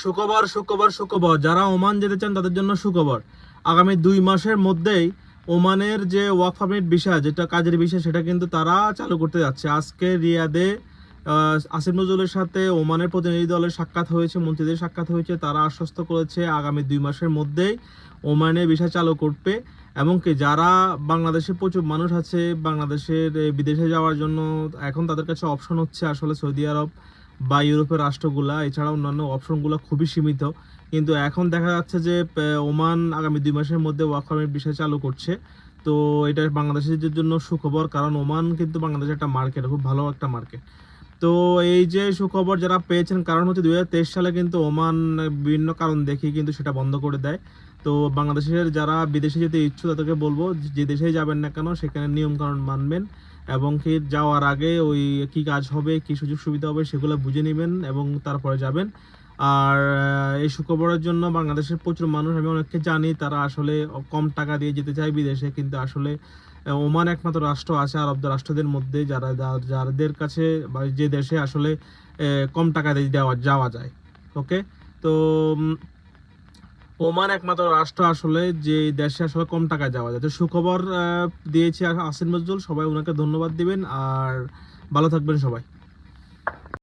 সুখবর সুখবর সুখবর। যারা ওমান যেতে চান, তাদের জন্য সুখবর। আগামী দুই মাসের মধ্যেই ওমানের যে ওয়ার্ক পারমিট বিষয় যেটা কাজের বিষয় সেটা কিন্তু তারা চালু করতে যাচ্ছে। আজকে রিয়াদে আসিফ নজরুলের সাথে ওমানের প্রতিনিধি দলের সাক্ষাৎ হয়েছে, মন্ত্রীদের সাক্ষাৎ হয়েছে। তারা আশ্বস্ত করেছে আগামী দুই মাসের মধ্যেই ওমানে বিষয় চালু করবে। এমনকি যারা বাংলাদেশে প্রচুর মানুষ আছে, বাংলাদেশের বিদেশে যাওয়ার জন্য, এখন তাদের কাছে অপশন হচ্ছে আসলে সৌদি আরব বা ইউরোপের রাষ্ট্রগুলা এছাড়া অন্যান্য অপশনগুলো খুবই সীমিত। কিন্তু এখন দেখা যাচ্ছে যে ওমান আগামী দুই মাসের মধ্যে ওয়ার্ক পারমিট বিষয় চালু করছে। তো এটা বাংলাদেশের জন্য সুখবর, কারণ ওমান কিন্তু বাংলাদেশের একটা মার্কেট খুব ভালো একটা মার্কেট তো এই যে সুখবর যারা পেয়েছেন, কারণ হচ্ছে দু হাজার তেইশ সালে কিন্তু ওমান বিভিন্ন কারণ দেখে কিন্তু সেটা বন্ধ করে দেয়। তো বাংলাদেশের যারা বিদেশে যেতে ইচ্ছুক, তাদেরকে বলব যে দেশেই যাবেন না কেন, সেখানে নিয়মকানুন মানবেন এবং কি যাওয়ার আগে ওই কি কাজ হবে, কি সুযোগ সুবিধা হবে সেগুলো বুঝে নেবেন এবং তারপরে যাবেন। আর এই সুখবরের জন্য বাংলাদেশের প্রচুর মানুষ, আমি অনেককে জানি, তারা আসলে কম টাকা দিয়ে যেতে চায় বিদেশে, কিন্তু আসলে ওমান একমাত্র রাষ্ট্র আছে আরব রাষ্ট্রদের মধ্যে, যারা যাদের কাছে বা যে দেশে আসলে কম টাকা দিয়ে দেওয়া, যাওয়া যায়। ওকে? তো ওমান একমাত্র রাষ্ট্র আসলে যে দেশে আসলে কম টাকায় যাওয়া যায়। তো সুখবর দিয়েছে আসিন নজরুল, সবাই ওনাকে ধন্যবাদ দিবেন, আর ভালো থাকবেন সবাই।